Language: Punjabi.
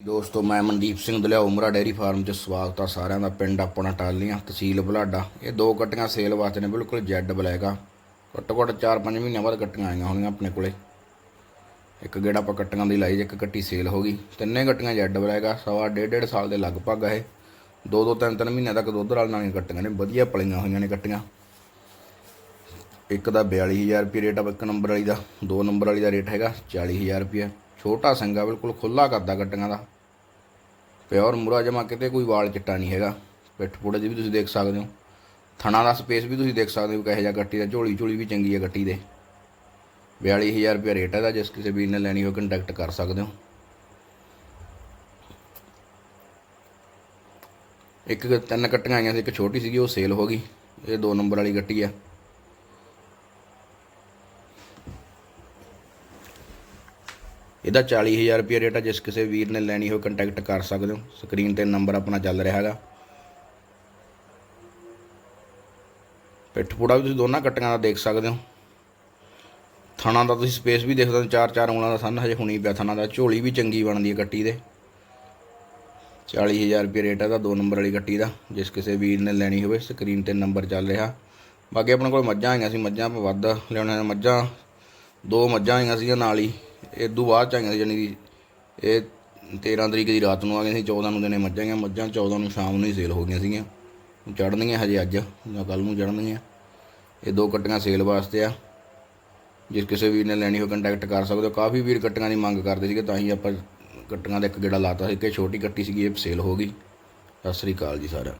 ਦੋਸਤੋ, ਮੈਂ ਮਨਦੀਪ ਸਿੰਘ ਦਲਿਆ, ਉਮਰਾ ਡੇਅਰੀ ਫਾਰਮ 'ਚ ਸਵਾਗਤ ਆ ਸਾਰਿਆਂ ਦਾ। ਪਿੰਡ ਆਪਣਾ ਟਾਲੀਆਂ, ਤਹਿਸੀਲ ਬੁਲਾਡਾ। ਇਹ ਦੋ ਕੱਟੀਆਂ ਸੇਲ ਵਾਸਤੇ ਨੇ, ਬਿਲਕੁਲ ਜੈਡ ਬਲੈਕ ਆ। ਘੱਟੋ ਘੱਟ 4-5 ਮਹੀਨਿਆਂ ਬਾਅਦ ਕੱਟੀਆਂ ਆਈਆਂ ਹੋਣਗੀਆਂ ਆਪਣੇ ਕੋਲੇ। ਇੱਕ ਗੇੜਾ ਆਪਾਂ ਕੱਟੀਆਂ ਦੀ ਲਾਈ, ਇੱਕ ਕੱਟੀ ਸੇਲ ਹੋ ਗਈ। ਤਿੰਨੇ ਕੱਟੀਆਂ ਜੈਡ ਬਲੈਕ ਆ, ਸਵਾ ਡੇਢ ਡੇਢ ਸਾਲ ਦੇ ਲਗਭਗ ਆ ਇਹ। ਦੋ ਦੋ ਤਿੰਨ ਤਿੰਨ ਮਹੀਨਿਆਂ ਤੱਕ ਦੁੱਧ ਵਾਲੀਆਂ ਨਾਲੀਆਂ ਕੱਟੀਆਂ ਨੇ, ਵਧੀਆ ਪਲੀਆਂ ਹੋਈਆਂ ਨੇ ਕੱਟੀਆਂ ਇੱਕ ਦਾ 42000 ਰੁਪਏ ਰੇਟ ਆ, ਇੱਕ ਨੰਬਰ ਵਾਲੀ ਦਾ, ਦੋ ਨੰਬਰ ਵਾਲੀ ਦਾ ਰੇਟ ਹੈਗਾ 40000 ਰੁਪਏ ਛੋਟਾ ਸੰਗਾ ਬਿਲਕੁਲ ਖੁੱਲਾ ਕਰਦਾ ਕੱਟੀਆਂ ਦਾ। ਪਿਓਰ ਮੁਰਾ ਜਮਾ ਕਿਤੇ ਕੋਈ ਵਾਲ ਚਿੱਟਾ ਨਹੀਂ ਹੈਗਾ। ਪਿੱਠ ਪੁੜੇ ਦੀ ਵੀ ਤੁਸੀਂ ਦੇਖ ਸਕਦੇ ਹੋ। ਥਣਾ ਦਾ ਸਪੇਸ ਵੀ ਤੁਸੀਂ ਦੇਖ ਸਕਦੇ ਹੋ ਕਿਹੋ ਜਿਹਾ ਗੱਟੀ ਦਾ। ਝੋਲੀ ਝੋਲੀ ਵੀ ਚੰਗੀ ਹੈ ਗੱਟੀ ਦੇ। 42000 ਰੁਪਏ ਰੇਟ ਹੈ ਦਾ ਜਿਸ ਕਿਸੇ ਵੀਰ ਨੇ ਲੈਣੀ ਹੋ ਕੰਟੈਕਟ ਕਰ ਸਕਦੇ ਹੋ। ਇੱਕ ਤਿੰਨ ਕੱਟੀਆਂ ਆਈਆਂ ਸੀ, ਇੱਕ ਛੋਟੀ ਸੀਗੀ, ਉਹ ਸੇਲ ਹੋ ਗਈ। ਇਹ ਦੋ ਨੰਬਰ ਵਾਲੀ ਗੱਟੀ ਆ ਇਹਦਾ 40000 ਰੁਪਏ ਰੇਟ ਆ ਜਿਸ ਕਿਸੇ ਵੀਰ ਨੇ ਲੈਣੀ ਹੋਵੇ ਕੰਟੈਕਟ ਕਰ ਸਕਦੇ ਹੋ। ਸਕਰੀਨ ਤੇ ਨੰਬਰ ਆਪਣਾ ਚੱਲ ਰਿਹਾ ਹੈਗਾ। ਪਿੱਠ ਪੂੜਾ ਵੀ ਤੁਸੀਂ ਦੋਨਾਂ ਕੱਟੀਆਂ ਦਾ ਦੇਖ ਸਕਦੇ ਹੋ। ਥਣਾ ਦਾ ਤੁਸੀਂ ਸਪੇਸ ਵੀ ਦੇਖ ਸਕਦੇ ਹੋ, ਚਾਰ ਚਾਰ ਉਂਗਲਾਂ ਦਾ ਸੰਨ ਹਜੇ ਹੁਣੀ ਪਿਆ ਥਣਾ ਦਾ। ਝੋਲੀ ਵੀ ਚੰਗੀ ਬਣਦੀ ਹੈ ਕੱਟੀ ਦੇ। 40000 ਰੁਪਏ ਰੇਟ ਹੈ ਦਾ ਦੋ ਨੰਬਰ ਵਾਲੀ ਕੱਟੀ ਦਾ, ਜਿਸ ਕਿਸੇ ਵੀਰ ਨੇ ਲੈਣੀ ਹੋਵੇ ਸਕਰੀਨ ਤੇ ਨੰਬਰ ਚੱਲ ਰਿਹਾ। ਬਾਕੀ ਆਪਣੇ ਕੋਲ ਮੱਝਾਂ ਆਈਆਂ ਸੀ, ਮੱਝਾਂ ਆਪਾਂ ਵੱਧ ਲਿਆਉਣਾ ਮੱਝਾਂ ਦੋ ਮੱਝਾਂ ਆਈਆਂ ਨਾਲ ਹੀ। ਇਹ ਤੋਂ ਬਾਅਦ ਚ ਆਈਆਂ ਸੀ ਜਾਣੀ ਕਿ ਇਹ 13 ਤਰੀਕ ਦੀ ਰਾਤ ਨੂੰ ਆ ਗਈਆਂ ਸੀ 14 ਨੂੰ ਦਿਨੇ ਮੱਝਾਂ ਗਈਆਂ, ਮੱਝਾਂ 14 ਨੂੰ ਸ਼ਾਮ ਨੂੰ ਹੀ ਸੇਲ ਹੋ ਗਈਆਂ ਸੀਗੀਆਂ। ਚੜਨਗੀਆਂ ਹਜੇ ਅੱਜ, ਜਾਂ ਕੱਲ ਨੂੰ ਚੜਨਗੀਆਂ ਇਹ ਦੋ ਕੱਟੀਆਂ ਸੇਲ ਵਾਸਤੇ ਆ। ਜਿਸ ਕਿਸੇ ਵੀਰ ਨੇ ਲੈਣੀ ਹੋ ਕੰਟੈਕਟ ਕਰ ਸਕਦੇ ਹੋ। ਕਾਫੀ ਵੀਰ ਕੱਟੀਆਂ ਦੀ ਮੰਗ ਕਰਦੇ ਸੀਗੇ, ਤਾਂ ਹੀ ਆਪਾਂ ਕੱਟੀਆਂ ਦਾ ਇੱਕ ਗੇੜਾ ਲਾਤਾ ਸੀ ਕਿ ਛੋਟੀ ਕੱਟੀ ਸੀਗੀ, ਇਹ ਸੇਲ ਹੋ ਗਈ। ਸਤਿ ਸ੍ਰੀ ਅਕਾਲ ਜੀ ਸਾਰਿਆਂ